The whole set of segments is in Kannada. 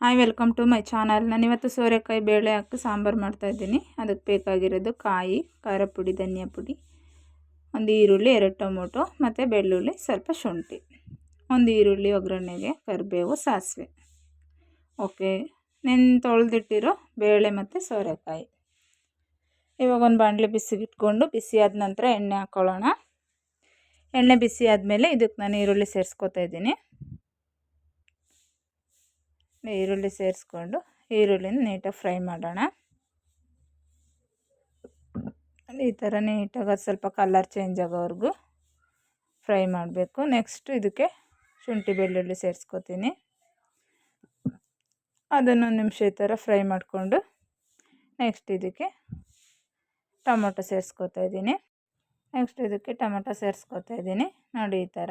Hi welcome to my channel ನಾನಿವತ್ತು ಸೋರೆಕಾಯಿ ಬೇಳೆ ಹಾಕಿ ಸಾಂಬಾರು ಮಾಡ್ತಾಯಿದ್ದೀನಿ ಅದಕ್ಕೆ ಬೇಕಾಗಿರೋದು ಕಾಯಿ, ಖಾರ ಪುಡಿ, ಧನಿಯಾ ಪುಡಿ, ಒಂದು ಈರುಳ್ಳಿ, ಎರಡು ಟೊಮೊಟೊ, ಮತ್ತು ಬೆಳ್ಳುಳ್ಳಿ, ಸ್ವಲ್ಪ ಶುಂಠಿ, ಒಂದು ಈರುಳ್ಳಿ, ಒಗ್ಗರಣೆಗೆ ಕರಿಬೇವು, ಸಾಸಿವೆ. ಓಕೆ ನೆನ್ ತೊಳೆದಿಟ್ಟಿರೋ ಬೇಳೆ ಮತ್ತು ಸೋರೆಕಾಯಿ. ಇವಾಗ ಒಂದು ಬಾಣಲೆ ಬಿಸಿಗಿಟ್ಕೊಂಡು ಬಿಸಿ ಆದ ನಂತರ ಎಣ್ಣೆ ಹಾಕ್ಕೊಳ್ಳೋಣ ಎಣ್ಣೆ ಬಿಸಿ ಆದಮೇಲೆ ಇದಕ್ಕೆ ನಾನು ಈರುಳ್ಳಿ ಸೇರಿಸ್ಕೊತಾ ಇದ್ದೀನಿ. ಈರುಳ್ಳಿ ಸೇರಿಸ್ಕೊಂಡು ಈರುಳ್ಳಿನ ನೀಟಾಗಿ ಫ್ರೈ ಮಾಡೋಣ. ಈ ಥರ ನೀಟಾಗಿ ಅದು ಸ್ವಲ್ಪ ಕಲರ್ ಚೇಂಜ್ ಆಗೋವರೆಗೂ ಫ್ರೈ ಮಾಡಬೇಕು. ನೆಕ್ಸ್ಟ್ ಇದಕ್ಕೆ ಶುಂಠಿ ಬೆಳ್ಳುಳ್ಳಿ ಸೇರಿಸ್ಕೊತೀನಿ. ಅದನ್ನೊಂದು ನಿಮಿಷ ಈ ಥರ ಫ್ರೈ ಮಾಡಿಕೊಂಡು ನೆಕ್ಸ್ಟ್ ಇದಕ್ಕೆ ಟೊಮೊಟೊ ಸೇರಿಸ್ಕೊತಾ ಇದ್ದೀನಿ. ನೆಕ್ಸ್ಟ್ ಇದಕ್ಕೆ ಟೊಮೊಟೊ ಸೇರಿಸ್ಕೊತಾ ಇದ್ದೀನಿ. ನೋಡಿ ಈ ಥರ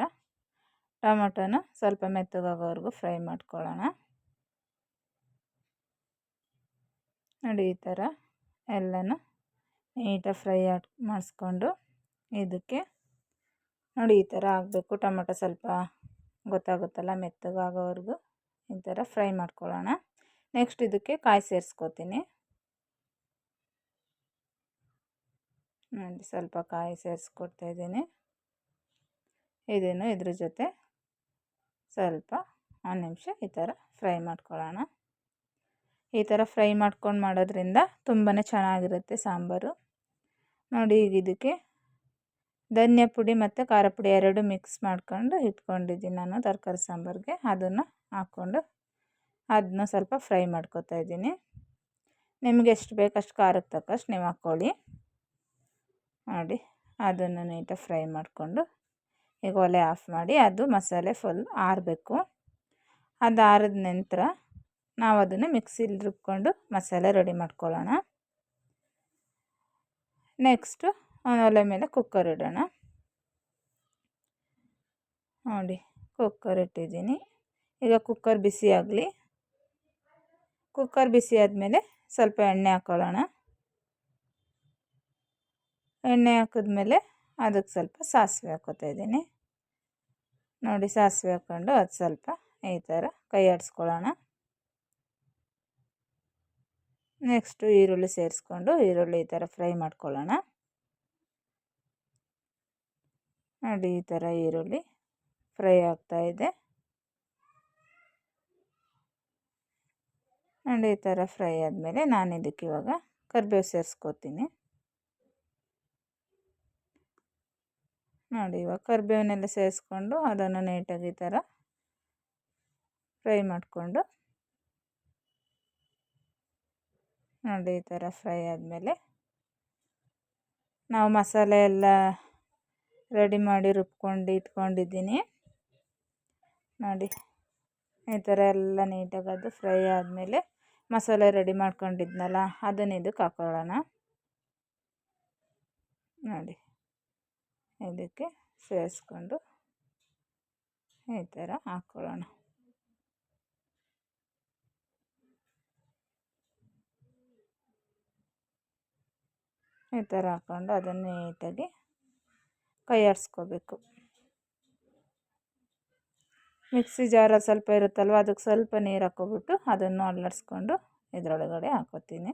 ಟೊಮೊಟೊನ ಸ್ವಲ್ಪ ಮೆತ್ತಗಾಗೋವರೆಗೂ ಫ್ರೈ ಮಾಡ್ಕೊಳ್ಳೋಣ. ನೋಡಿ ಈ ಥರ ಎಲ್ಲನೂ ನೀಟಾಗಿ ಫ್ರೈ ಮಾಡಿಸ್ಕೊಂಡು ಇದಕ್ಕೆ ನೋಡಿ ಈ ಥರ ಆಗಬೇಕು ಟೊಮೆಟೊ ಸ್ವಲ್ಪ ಗೊತ್ತಾಗುತ್ತಲ್ಲ ಮೆತ್ತಗಾಗೋವರೆಗೂ ಈ ಥರ ಫ್ರೈ ಮಾಡ್ಕೊಳ್ಳೋಣ. ನೆಕ್ಸ್ಟ್ ಇದಕ್ಕೆ ಕಾಯಿ ಸೇರಿಸ್ಕೋತೀನಿ. ನೋಡಿ ಸ್ವಲ್ಪ ಕಾಯಿ ಸೇರಿಸ್ಕೊಡ್ತಾಯಿದ್ದೀನಿ ಇದನ್ನು ಇದ್ರ ಜೊತೆ ಸ್ವಲ್ಪ ಒಂದು ನಿಮಿಷ ಈ ಥರ ಫ್ರೈ ಮಾಡ್ಕೊಳ್ಳೋಣ. ಈ ಥರ ಫ್ರೈ ಮಾಡ್ಕೊಂಡು ಮಾಡೋದ್ರಿಂದ ತುಂಬಾ ಚೆನ್ನಾಗಿರುತ್ತೆ ಸಾಂಬಾರು. ನೋಡಿ ಈಗ ಇದಕ್ಕೆ ಧನಿಯಾ ಪುಡಿ ಮತ್ತು ಖಾರ ಪುಡಿ ಎರಡು ಮಿಕ್ಸ್ ಮಾಡ್ಕೊಂಡು ಇಟ್ಕೊಂಡಿದ್ದೀನಿ ನಾನು ತರಕಾರಿ ಸಾಂಬಾರಿಗೆ. ಅದನ್ನು ಹಾಕ್ಕೊಂಡು ಅದನ್ನ ಸ್ವಲ್ಪ ಫ್ರೈ ಮಾಡ್ಕೊತಾ ಇದ್ದೀನಿ. ನಿಮಗೆ ಎಷ್ಟು ಬೇಕು ಅಷ್ಟು ಖಾರಕ್ಕೆ ತಕ್ಕಷ್ಟು ನೀವು ಹಾಕ್ಕೊಳ್ಳಿ. ನೋಡಿ, ಅದನ್ನು ನೀಟಾಗಿ ಫ್ರೈ ಮಾಡಿಕೊಂಡು ಈಗ ಒಲೆ ಆಫ್ ಮಾಡಿ, ಅದು ಮಸಾಲೆ ಫುಲ್ ಆರಬೇಕು. ಅದು ಆರಿದ ನಂತರ ನಾವು ಅದನ್ನು ಮಿಕ್ಸಿಲಿ ರುಬ್ಕೊಂಡು ಮಸಾಲೆ ರೆಡಿ ಮಾಡ್ಕೊಳ್ಳೋಣ. ನೆಕ್ಸ್ಟು ಒಲೆ ಮೇಲೆ ಕುಕ್ಕರ್ ಇಡೋಣ. ನೋಡಿ ಕುಕ್ಕರ್ ಇಟ್ಟಿದ್ದೀನಿ. ಈಗ ಕುಕ್ಕರ್ ಬಿಸಿ ಆಗಲಿ. ಕುಕ್ಕರ್ ಬಿಸಿ ಆದಮೇಲೆ ಸ್ವಲ್ಪ ಎಣ್ಣೆ ಹಾಕ್ಕೊಳ್ಳೋಣ ಎಣ್ಣೆ ಹಾಕಿದ್ಮೇಲೆ ಅದಕ್ಕೆ ಸ್ವಲ್ಪ ಸಾಸಿವೆ ಹಾಕೋತಾ ಇದ್ದೀನಿ. ನೋಡಿ, ಸಾಸಿವೆ ಹಾಕ್ಕೊಂಡು ಅದು ಸ್ವಲ್ಪ ಈ ಥರ ಕೈ ಆಡಿಸ್ಕೊಳ್ಳೋಣ ನೆಕ್ಸ್ಟು ಈರುಳ್ಳಿ ಸೇರಿಸ್ಕೊಂಡು ಈರುಳ್ಳಿ ಈ ಥರ ಫ್ರೈ ಮಾಡ್ಕೊಳ್ಳೋಣ. ನೋಡಿ ಈ ಥರ ಈರುಳ್ಳಿ ಫ್ರೈ ಆಗ್ತಾಯಿದೆ ನೋಡಿ ಈ ಥರ ಫ್ರೈ ಆದಮೇಲೆ ನಾನು ಇದಕ್ಕೆ ಇವಾಗ ಕರಿಬೇವು ಸೇರಿಸ್ಕೋತೀನಿ. ನೋಡಿ ಇವಾಗ ಕರಿಬೇವನ್ನೆಲ್ಲ ಸೇರಿಸ್ಕೊಂಡು ಅದನ್ನು ನೀಟಾಗಿ ಈ ಥರ ಫ್ರೈ ಮಾಡಿಕೊಂಡು ನೋಡಿ ಈ ಥರ ಫ್ರೈ ಆದಮೇಲೆ ನಾವು ಮಸಾಲೆ ಎಲ್ಲ ರೆಡಿ ಮಾಡಿ ರುಬ್ಕೊಂಡು ಇಟ್ಕೊಂಡಿದ್ದೀನಿ. ನೋಡಿ, ಈ ಥರ ಎಲ್ಲ ನೀಟಾಗಿ ಅದು ಫ್ರೈ ಆದಮೇಲೆ ಮಸಾಲೆ ರೆಡಿ ಮಾಡ್ಕೊಂಡಿದ್ನಲ್ಲ, ಅದನ್ನು ಇದಕ್ಕೆ ಹಾಕೊಳ್ಳೋಣ. ನೋಡಿ, ಇದಕ್ಕೆ ಸೇರಿಸ್ಕೊಂಡು ಈ ಥರ ಹಾಕ್ಕೊಳ್ಳೋಣ ಈ ಥರ ಹಾಕ್ಕೊಂಡು ಅದನ್ನು ನೀಟಾಗಿ ಕೈ ಆಡಿಸ್ಕೋಬೇಕು ಮಿಕ್ಸಿ ಜಾರ ಸ್ವಲ್ಪ ಇರುತ್ತಲ್ವ, ಅದಕ್ಕೆ ಸ್ವಲ್ಪ ನೀರು ಹಾಕ್ಕೊಬಿಟ್ಟು ಅದನ್ನು ಅಲ್ಲಾಡಿಸ್ಕೊಂಡು ಇದರೊಳಗಡೆ ಹಾಕೋತೀನಿ.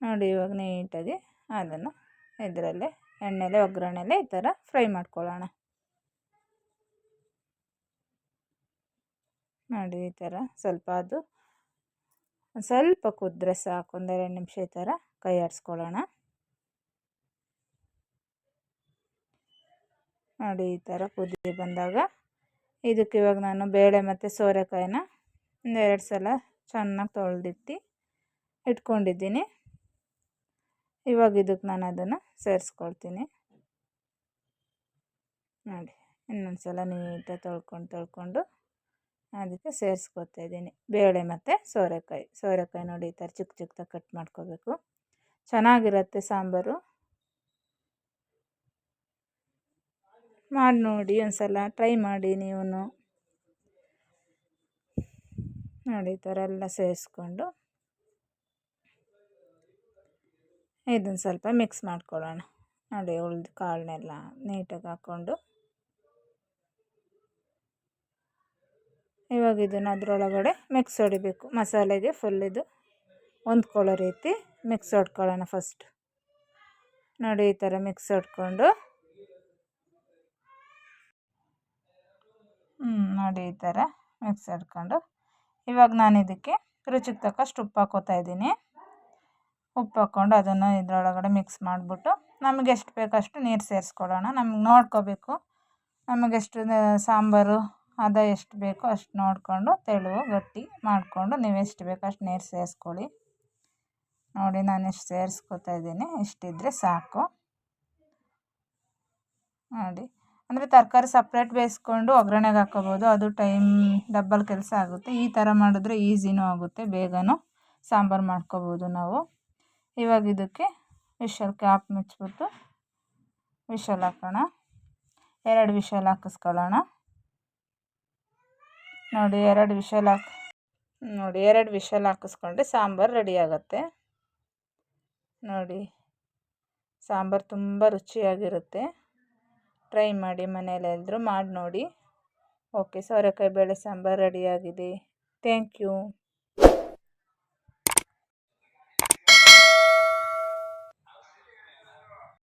ನೋಡಿ, ಇವಾಗ ನೀಟಾಗಿ ಅದನ್ನು ಇದರಲ್ಲೇ ಎಣ್ಣೆಲೆ, ಒಗ್ಗರಣೆಲೆ ಈ ಥರ ಫ್ರೈ ಮಾಡ್ಕೊಳ್ಳೋಣ. ನೋಡಿ, ಈ ಥರ ಸ್ವಲ್ಪ ಅದು, ಸ್ವಲ್ಪ ಕುದ್ರೆ ಸಾಕು, ಒಂದೆರಡು ನಿಮಿಷ ಈ ಥರ ಕೈ ಆಡಿಸ್ಕೊಳ್ಳೋಣ ನೋಡಿ ಈ ಥರ ಕುದಿ ಬಂದಾಗ ಇದಕ್ಕೆ ಇವಾಗ ನಾನು ಬೇಳೆ ಮತ್ತು ಸೋರೆಕಾಯಿನ ಒಂದೆರಡು ಸಲ ಚೆನ್ನಾಗಿ ತೊಳೆದಿಟ್ಟು ಇಟ್ಕೊಂಡಿದ್ದೀನಿ. ಇವಾಗ ಇದಕ್ಕೆ ನಾನು ಅದನ್ನು ಸೇರಿಸ್ಕೊಳ್ತೀನಿ. ನೋಡಿ, ಇನ್ನೊಂದು ಸಲ ನೀಟಾಗಿ ತೊಳ್ಕೊಂಡು ತೊಳ್ಕೊಂಡು ಅದಕ್ಕೆ ಸೇರಿಸ್ಕೊತಾ ಇದ್ದೀನಿ. ಬೇಳೆ ಮತ್ತು ಸೋರೆಕಾಯಿ ಸೋರೆಕಾಯಿ ನೋಡಿ ಈ ಥರ ಚಿಕ್ಕ ಚಿಕ್ಕದಾಗಿ ಕಟ್ ಮಾಡ್ಕೋಬೇಕು. ಚೆನ್ನಾಗಿರುತ್ತೆ ಸಾಂಬಾರು. ಮಾಡಿ ನೋಡಿ ಒಂದು ಸಲ ಟ್ರೈ ಮಾಡಿ ನೀವು ನೋಡಿ, ಈ ಥರ ಎಲ್ಲ ಸೇರಿಸ್ಕೊಂಡು. ಇದನ್ನು ಸ್ವಲ್ಪ ಮಿಕ್ಸ್ ಮಾಡ್ಕೊಳ್ಳೋಣ. ನೋಡಿ, ಉಳ್ದು ಕಾಳನ್ನೆಲ್ಲ ನೀಟಾಗಿ ಹಾಕ್ಕೊಂಡು. ಇವಾಗ ಇದನ್ನು ಅದರೊಳಗಡೆ ಮಿಕ್ಸ್ ಹೊಡಿಬೇಕು. ಮಸಾಲೆಗೆ ಫುಲ್ ಇದು ಹೊಂದ್ಕೊಳ್ಳೋ ರೀತಿ ಮಿಕ್ಸ್ ಹೊಡ್ಕೊಳ್ಳೋಣ ಫಸ್ಟ್ ನೋಡಿ, ಈ ಥರ ಮಿಕ್ಸ್ ಹೊಡ್ಕೊಂಡು. ನೋಡಿ ಈ ಥರ ಮಿಕ್ಸ್ ಹಿಡ್ಕೊಂಡು ಇವಾಗ ನಾನು ಇದಕ್ಕೆ ರುಚಿಗೆ ತಕ್ಕಷ್ಟು ಉಪ್ಪು ಹಾಕೋತಾ ಇದ್ದೀನಿ. ಉಪ್ಪು ಹಾಕ್ಕೊಂಡು ಅದನ್ನು ಇದರೊಳಗಡೆ ಮಿಕ್ಸ್ ಮಾಡಿಬಿಟ್ಟು ನಮಗೆ ಎಷ್ಟು ಬೇಕೋ ಅಷ್ಟು ನೀರು ಸೇರಿಸ್ಕೊಳ್ಳೋಣ. ನಮ್ಗೆ ನೋಡ್ಕೋಬೇಕು. ನಮಗೆಷ್ಟು ಸಾಂಬಾರು, ಅದ ಎಷ್ಟು ಬೇಕೋ ಅಷ್ಟು ನೋಡಿಕೊಂಡು ತೆಳು ಗಟ್ಟಿ ಮಾಡಿಕೊಂಡು ನೀವು ಎಷ್ಟು ಬೇಕೋ ಅಷ್ಟು ನೀರು ಸೇರಿಸ್ಕೊಳ್ಳಿ. ನೋಡಿ ನಾನು ಇಷ್ಟು ಸೇರಿಸ್ಕೊತಾ ಇದ್ದೀನಿ. ಇಷ್ಟಿದ್ರೆ ಸಾಕು. ನೋಡಿ. ಅಂದರೆ ತರಕಾರಿ ಸಪ್ರೇಟ್ ಬೇಯಿಸ್ಕೊಂಡು ಒಗ್ಗರಣೆಗೆ ಹಾಕ್ಕೋಬೋದು ಅದು ಟೈಮ್ ಡಬ್ಬಲ್ ಕೆಲಸ ಆಗುತ್ತೆ. ಈ ಥರ ಮಾಡಿದ್ರೆ ಈಸಿನೂ ಆಗುತ್ತೆ. ಬೇಗನೂ ಸಾಂಬಾರು ಮಾಡ್ಕೋಬೋದು ನಾವು. ಇವಾಗ ಇದಕ್ಕೆ ವಿಷಲ್ ಕ್ಯಾಪ್ ಮುಚ್ಚಿಬಿಟ್ಟು ವಿಷಲ್ ಹಾಕೋಣ. ಎರಡು ವಿಷಲ್ ಹಾಕಿಸ್ಕೊಳ್ಳೋಣ. ನೋಡಿ, ಎರಡು ವಿಷಲ್ ಹಾಕ್, ನೋಡಿ, ಎರಡು ವಿಷಲ್ ಹಾಕಿಸ್ಕೊಂಡ್ರೆ ಸಾಂಬಾರು ರೆಡಿ ಆಗುತ್ತೆ. ನೋಡಿ, ಸಾಂಬಾರು ತುಂಬ ರುಚಿಯಾಗಿರುತ್ತೆ. ಟ್ರೈ ಮಾಡಿ ಮನೆಯಲ್ಲೆಲ್ಲರೂ ಮಾಡಿ ನೋಡಿ. ಓಕೆ ಸೋರೆಕಾಯಿ ಬೇಳೆ ಸಾಂಬಾರು ರೆಡಿಯಾಗಿದೆ ಥ್ಯಾಂಕ್ ಯು